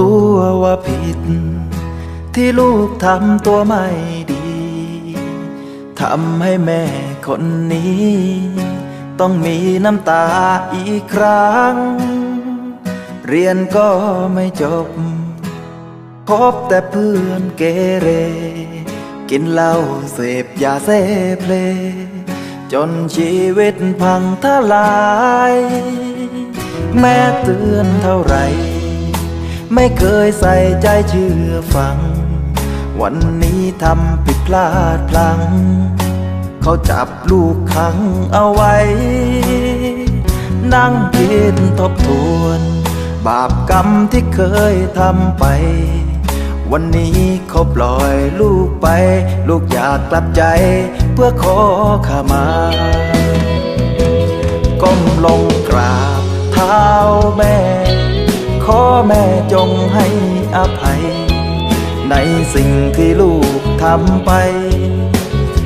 ตัวว่าผิด ที่ลูกทำตัวไม่ดี ทำให้แม่คนนี้ ต้องมีน้ำตาอีกครั้ง เรียนก็ไม่จบ พบแต่เพื่อนเกเร กินเหล้าเสพยาเสพเล จนชีวิตพังทลาย แม่เตือนเท่าไหร่ ไม่เคยใส่ใจเชื่อฟัง วันนี้ทำผิดพลาดพลั้ง เขาจับลูกขังเอาไว้ นั่งคิดทบทวน บาปกรรมที่เคยทำไป วันนี้เขาปล่อยลูกไป ลูกอยากกลับใจ เพื่อขอขมาก้มลงกราบเท้าแม่ ขอแม่จงให้อภัย ในสิ่งที่ลูกทำไป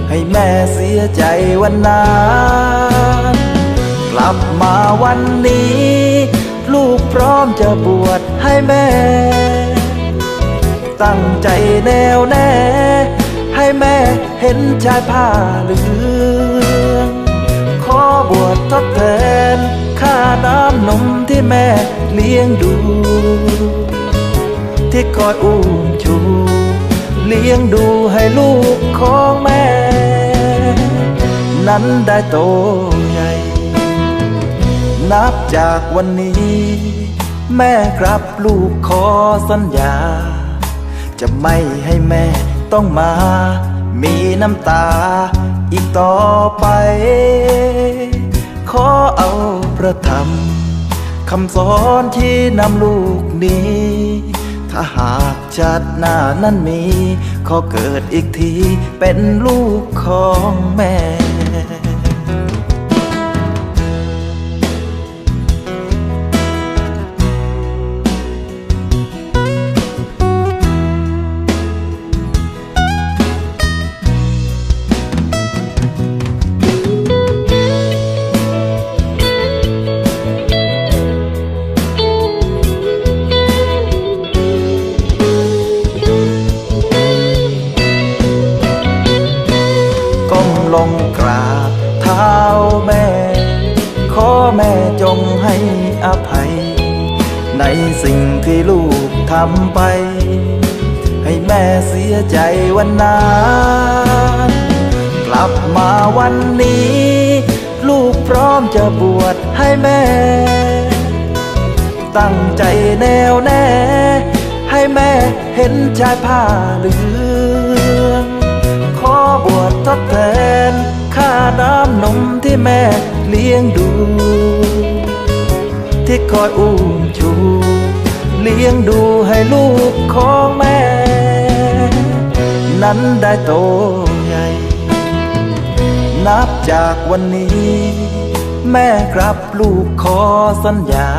ให้แม่เสียใจวันนั้นกลับมาวันนี้ ลูกพร้อมจะบวชให้แม่ ตั้งใจแน่วแน่ ให้แม่เห็นชายผ้าเหลืองขอบวชทดแทนค่าน้ำนมที่แม่ เลี้ยงดู ที่คอยอุ้มชู เลี้ยงดูให้ลูกของแม่ นั้นได้โตใหญ่ นับจากวันนี้ แม่ครับลูกขอสัญญา จะไม่ให้แม่ต้องมา มีน้ำตาอีกต่อไป ขอเอาพระธรรม คำสอนที่นำลูกนี้ ถ้าหากชาติหน้านั้นมี ขอเกิดอีกทีเป็นลูกของแม่ อภัย ในสิ่งที่ลูกทำไป ให้แม่เสียใจวันนั้นกลับมาวันนี้ ลูกพร้อมจะบวชให้แม่ ตั้งใจแน่วแน่ ให้แม่เห็นชายผ้าเหลือง ขอบวชทดแทนค่าน้ำนมที่แม่เลี้ยงดู ที่คอยอุ้มชูเลี้ยงดูให้ลูกของแม่ นั้นได้โตใหญ่ นับจากวันนี้ แม่ครับลูกขอสัญญา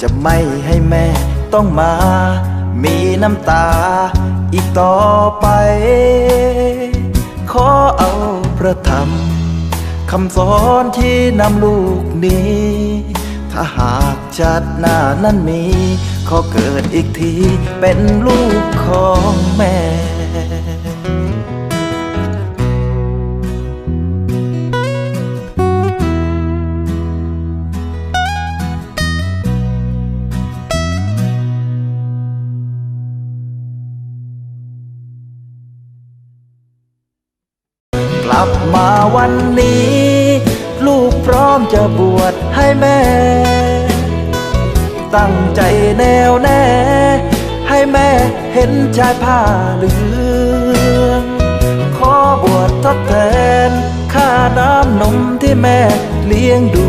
จะไม่ให้แม่ต้องมา มีน้ำตาอีกต่อไป ขอเอาพระธรรมคำสอนที่นำลูกนี้ ถ้าหากชาติหน้านั้นมี ขอเกิดอีกทีเป็นลูกของแม่กลับมาวันนี้ พร้อมจะบวชให้แม่ ตั้งใจแน่วแน่ ให้แม่เห็นชายผ้าเหลือง ขอบวชทดแทน ค่าน้ำนมที่แม่เลี้ยงดู